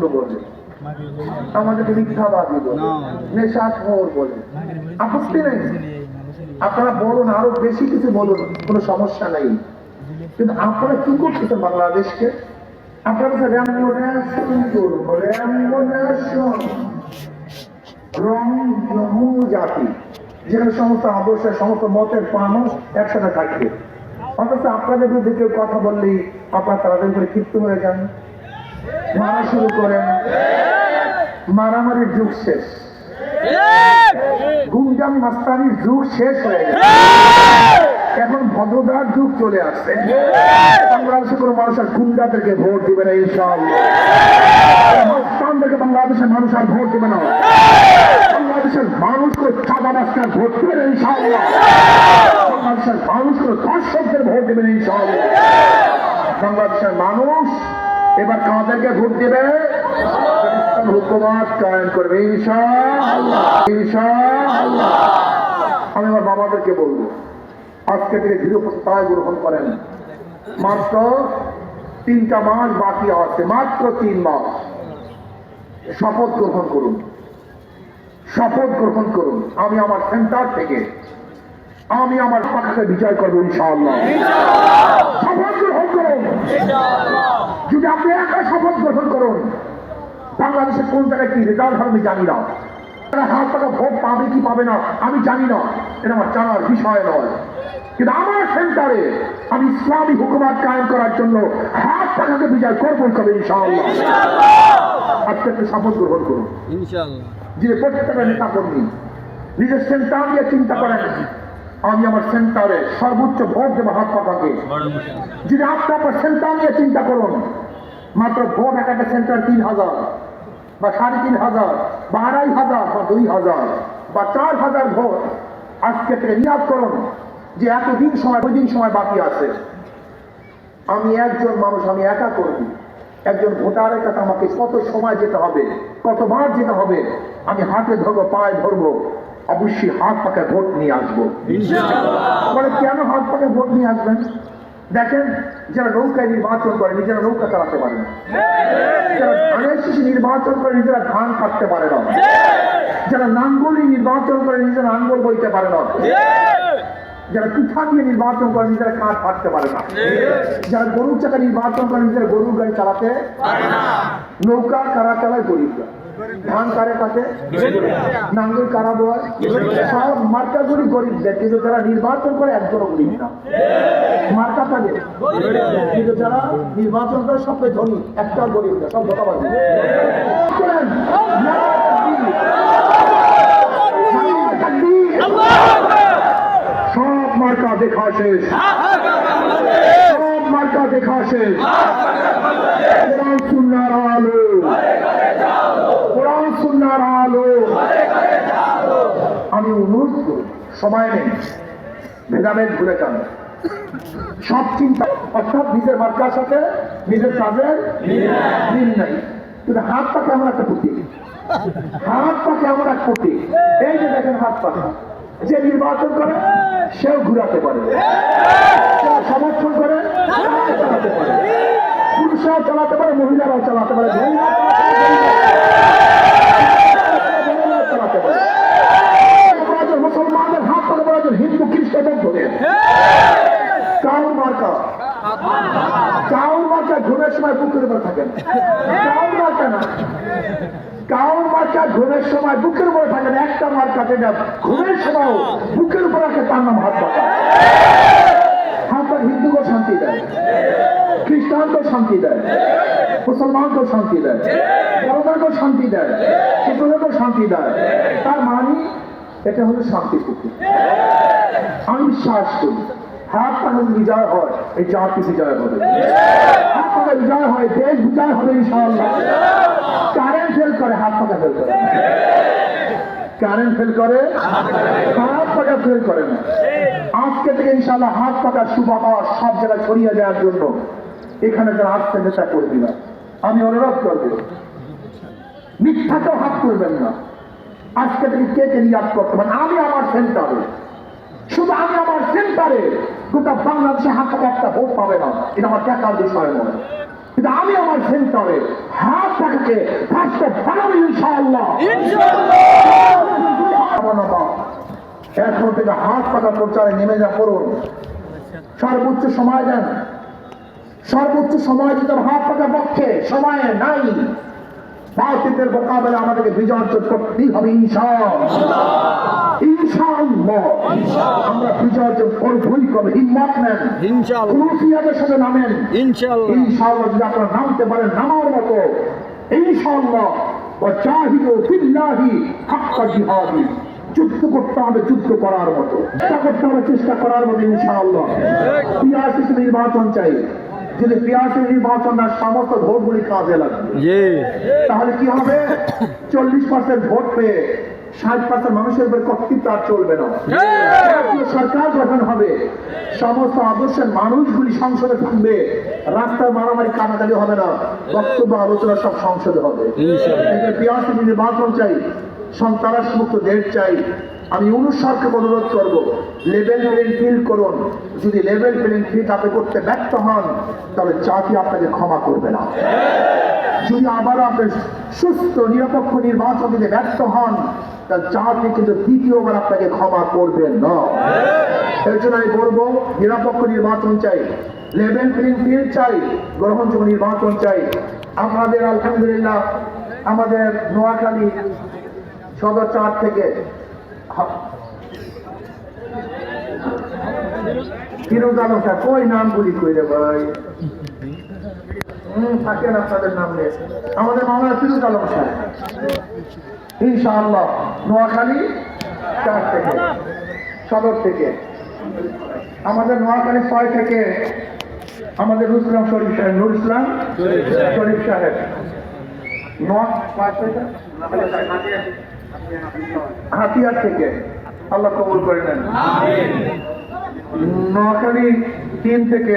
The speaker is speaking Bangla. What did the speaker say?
ভণ্ড বলে। আমাদেরকে মিথ্যাবাদী বলে। নেশাখোর বলে। আপত্তি নেই। আপনারা বলুন আরও বেশি কিছু বলুন কোনো সমস্যা নেই। কিন্তু আপনারা কি করতেছেন বাংলাদেশকে? আপনারা বলছেন র্যামোনেশন করুন র্যামোনেশন রং জাতি যেখানে সমস্ত আদর্শের সমস্ত মতের মানুষ একসাথে থাকবে। অথচ আপনাদের বিরুদ্ধে কেউ কথা বললেই আপনারা তাড়াতাড়ি করে ক্ষিপ্ত হয়ে যান। মারা শুরু করেন। মারামারির যুগ শেষ। গুমজাম মাস্তানির যুগ শেষ হয়ে গেছে। এখন ভদ্রতার যুগ চলে আসছে। বাংলাদেশে কোনো মানুষ আর গুন্ডাদেরকে ভোট দিবে না ইনশাআল্লাহ। মাস্তানদেরকে বাংলাদেশের মানুষ আর ভোট দিবে না। বাংলাদেশের মানুষ করে চাঁদা মাস্টার ভোট দিবে না ইনশাআল্লাহ। বাংলাদেশের মানুষ করে দর্শকদের ভোট দেবে না ইনশাআল্লাহ। বাংলাদেশের মানুষ এবার কাদেরকে ভোট দেবে হুকুমাত কায়েম করবে আমি আমার বাবাদেরকে বলব, আজকে থেকে গৃহপ্রস্তায় গ্রহণ করেন। মাত্র তিনটা মাস বাকি আছে, মাত্র তিন মাস। শপথ গ্রহণ করুন। শপথ গ্রহণ করুন। আমি আমার সেন্টার থেকে, আমি আমার পাখাকে বিজয় করব ইনশাআল্লাহ শপথ গ্রহণ করুন যদি আপনি একা শপথ গ্রহণ করুন বাংলাদেশের কোন জায়গায় কি রেজাল্ট হবে আমি জানি না। তারা হাত টাকা ভোট পাবে কি পাবে না আমি জানি না। এটা আমার জানার বিষয় নয়। কিন্তু আমার সেন্টারে আমি ইসলামী হুকুমাত কায়েম করার জন্য হাত টাকাকে বিজয় করবই কবে ইনশাআল্লাহ। শপথ গ্রহণ করুন। ইনশাআল্লাহ। যে প্রত্যেকটা নেতা কর্মী নিজের সেন্টার নিয়ে চিন্তা করেন। আমি আমার সেন্টারে সর্বোচ্চ ভোট দেবো হাত পাকাকে। যদি আপনি আপনার সেন্টার নিয়ে চিন্তা করুন মাত্র ভোট এক একটা সেন্টার তিন হাজার। বা সাড়ে তিন হাজার বা আড়াই হাজার বা দুই হাজার বা চার হাজার ভোট আজকে থেকে নিয়াদ করুন যে এতদিন সময় দুই দিন সময় বাকি আছে। আমি একজন মানুষ আমি একা করবি একজন ভোটারের কাছে আমাকে কত সময় যেতে হবে কতবার যেতে হবে আমি হাতে ধরবো পায়ে ধরবো অবশ্যই হাত পাকে ভোট নিয়ে আসব। বলে কেন হাত পাকে ভোট নিয়ে আসবেন? দেখেন, যারা নৌকায় নির্বাচন করে, নিজেরা নৌকা চালাতে পারে না। যারা ধানের শিশু নির্বাচন করে, নিজেরা ধান কাটতে পারে না। যারা নাঙ্গলি নির্বাচন করে, নিজেরা নাঙ্গল বইতে পারে না। যারা পিঠা দিয়ে নির্বাচন করে, নিজেরা কাঠ ফাটতে পারে না। যারা গরুর চাকা নির্বাচন করে, নিজেরা গরুর গাড়ি চালাতে নৌকা কারা চালায় গরিবরা। ধান কাছে নাঙ্গুল নাঙ্গল কারা বয় সব মার্কাগুলি গরিবদের কিন্তু যারা নির্বাচন করে একজন গরিব না মার্কা থাকে। কিন্তু যারা নির্বাচন করে সবচেয়ে ধনী একটা গরিব না সব ধোকাবাজি করেন। নারায়ে তাকবীর। সব মার্কা দেখা শেষ সব মার্কা দেখা শেষ কোরআন সুন্নার আলো কোরআন সুন্নার আলো আমি অনুরোধ করি সময় নেই। ভেদাভেদ ঘুরে যান। সব চিন্তা, অর্থাৎ নিজের মার্কার সাথে, নিজের কাজের মিল নাই। কিন্তু হাত পা কেমন একটা প্রতীক হাত পা কেমন এক প্রতীক এই যে দেখেন হাত পাখা যে নির্বাচন করে, সেও ঘুরাতে পারে। সমর্থন করে পুরুষরাও চালাতে পারে, মহিলারাও চালাতে পারে মহিলারাও চালাতে পারে অপরাধের মুসলমানদের হাত পাকে অপরাধের হিন্দু খ্রিস্টান ধরে কাউর মার্কা কাউর মার্কা ঘুমের সময় বুকের উপর থাকেন কাউর মার্কা না। কাউর ঘুমের সময় বুকের উপরে থাকেন একটা মার্কা যেটা ঘুমের সময় বুকের উপর রাখে তার নাম হাত পাকা হাত পাক হিন্দুকেও শান্তি দেয় খ্রিস্টানকেও শান্তি দেয় মুসলমানকেও শান্তি দেয় বড়দেরকেও শান্তি দেয় ছোটদেরকেও শান্তি দেয়। তার মানে এটা হলো শান্তি পুকুর আমি বিশ্বাস করি হাত পাখা বিজয় হয় এই জাতি বিজয় হবে। হাত পাখা বিজয় হয় দেশ বিজয় হবে ইনশাআল্লাহ। কারেন্ট ফেল করে হাত পাখা ফেল করে। কারেন্ট ফেল করে হাত পাখা ফেল করে না। আজকে থেকে ইনশাআল্লাহ হাত পাখা সুবাতাস সব জায়গায় ছড়িয়ে দেওয়ার জন্য এখানে যারা আসছে নেতা করবি না আমি অনুরোধ করব মিথ্যাকেও হাত করবেন না। আজকে থেকে কে কে নিয়াদ করতে পারেন আমি আমার সেন্টারে শুধু আমি আমার সেন্টারে গোটা বাংলাদেশে হাতে একটা ভোট পাবে না। এটা আমার দেখার বিষয় নয়। কিন্তু আমি আমার সেন্টারে হাত পাখাকে ফার্স্টে বানাবো ইনশাআল্লাহ। এখন থেকে হাত পাকা প্রচারে নেমে যা করুন। সর্বোচ্চ সময় দেন। সর্বোচ্চ সময় দিতে হাত পাকা পক্ষে। সময় নাই। বাতিলদের মোকাবেলা আমাদেরকে বিজয় অর্জন করতেই হবে আমরা বিজয় অর্জন করবই করব হিম্মত নেন। ইনশাআল্লাহ। খুলুসিয়াদের সাথে নামেন। ইনশাআল্লাহ। ইনশাআল্লাহ যদি আপনারা নামতে পারেন নামার মতো ইনশাআল্লাহ। ওয়াজাহিদু ফিল্লাহি হাক্কা জিহাদি। যুদ্ধ করতে হবে যুদ্ধ করার মতো। চেষ্টা করতে হবে চেষ্টা করার মতো ইনশাআল্লাহ। নির্বাচন চাই। যদি পিয়াসি নির্বাচন না সমস্ত ভোটগুলি কাজে লাগবে তাহলে কি হবে? চল্লিশ পার্সেন্ট ভোট পেয়ে ষাট পার্সেন্ট মানুষের উপর কর্তৃত্ব আর চলবে না। সরকার গঠন হবে। সমস্ত আদর্শের মানুষগুলি সংসদে থাকবে। রাস্তায় মারামারি কাটাকাটি হবে না। বক্তব্য আলোচনা সব সংসদে হবে। ইনশাআল্লাহ। পিয়াসি নির্বাচন চাই। সন্ত্রাস মুক্ত দেশ চাই। আমি অনুসারকে অনুরোধ করব লেভেল প্লেন ফিল করুন। যদি লেভেল প্লেন ফিল আপনি করতে ব্যর্থ হন, তাহলে জাতি আপনাকে ক্ষমা করবে না। যদি আবারও আপনি সুস্থ, নিরপেক্ষ নির্বাচন দিতে ব্যর্থ হন, তাহলে জাতি কিন্তু দ্বিতীয়বার আপনাকে ক্ষমা করবে না। এর জন্য আমি বলব, নিরপেক্ষ নির্বাচন চাই লেভেল প্লেইং ফিল্ড চাই, গ্রহণযোগ্য নির্বাচন চাই। আমাদের, আলহামদুলিল্লাহ, আমাদের নোয়াখালী সদর চার থেকে কই নামগুলি কইরে ভাই? হুম, থাকেন আপনাদের নাম। নিয়ে আমাদের মামলা ইনশাআল্লাহ নোয়াখালী চার থেকে সদর থেকে। আমাদের নোয়াখালী ছয় থেকে আমাদের নুর ইসলাম শরীফ সাহেব নুর ইসলাম শরীফ সাহেব। নোয়া? হাতিয়ার থেকে আল্লাহ কবুল করে নেন। নোয়াখালী তিন থেকে